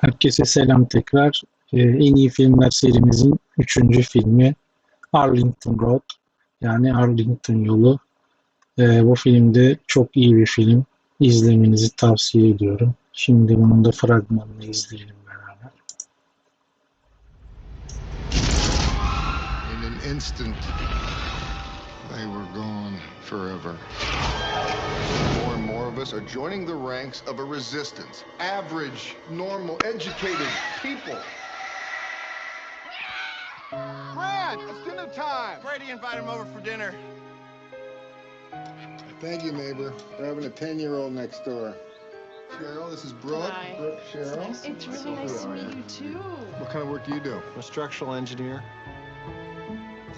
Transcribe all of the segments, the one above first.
Herkese selam tekrar. Ee, en iyi filmler serimizin üçüncü filmi Arlington Road yani Arlington Yolu. Ee, bu filmde çok iyi bir film. İzlemenizi tavsiye ediyorum. Şimdi bunun da fragmanını izleyelim beraber. In an instant, they were gone forever. More us are joining the ranks of a resistance. Average, normal, educated people. Brad, it's dinner time. Brady invited him over for dinner. Thank you, neighbor. We're having a 10 year old next door. Cheryl, this is Brooke. Hi. Brooke, Cheryl. It's really nice to meet you too. What kind of work do you do? I'm a structural engineer.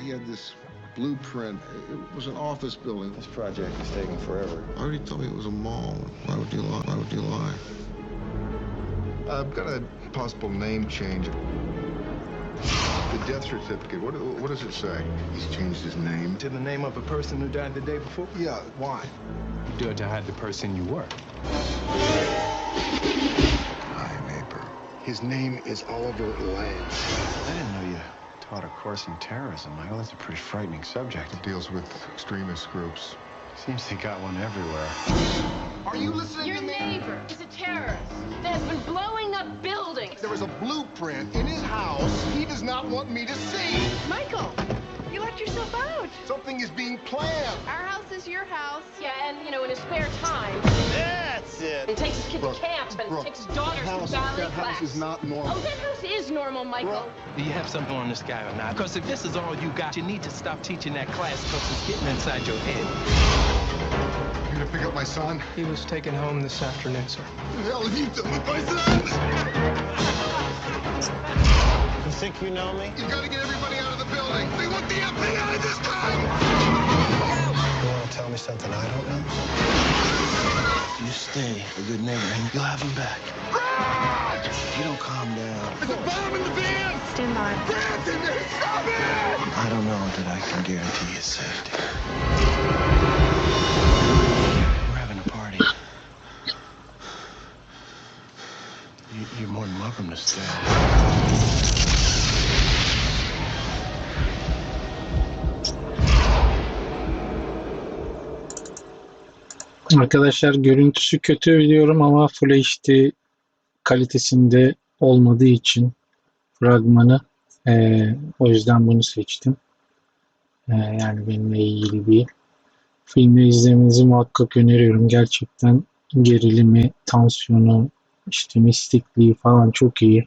He had this blueprint. It was an office building. This project is taking forever. I already told me it was a mall. Why would you lie? Why would you lie? I've got a possible name change. The death certificate. What, what does it say? He's changed his name. To the name of a person who died the day before? Yeah. Why? You do it to hide the person you were. Hi, neighbor. His name is Oliver Lance. I didn't know you taught a course in terrorism, Michael. That's a pretty frightening subject. It deals with extremist groups. Seems they got one everywhere. Are you listening Your to me? neighbor is a terrorist that has been blowing up buildings. There is a blueprint in his house he does not want me to see. Michael, you locked yourself out. Something is being planned. Our house is your house. Yeah, and you know, in his spare time, That's it. he takes his kid Brooke, to camp and Brooke, takes his daughters House, to ballet that class. house is not normal. Oh, that house is normal, Michael. Brooke. Do you have something on this guy or not? Because if this is all you got, you need to stop teaching that class because it's getting inside your head. You're gonna pick up my son? He was taken home this afternoon, sir. What the hell have you done with my son? You think you know me? You gotta get everybody out of the building. They want the FBI this time. You want to tell me something I don't know? You stay a good neighbor and you'll have him back. If you don't calm down, There's a bomb in the van. Stand by. Brad's in there. Stop it! I don't know that I can guarantee his safety. We're having a party. You, you're more than welcome to stay. Arkadaşlar görüntüsü kötü biliyorum ama Full HD kalitesinde olmadığı için fragmanı eee, o yüzden bunu seçtim. Eee, yani benimle ilgili değil. Filmi izlemenizi muhakkak öneriyorum. Gerçekten gerilimi, tansiyonu, işte mistikliği falan çok iyi.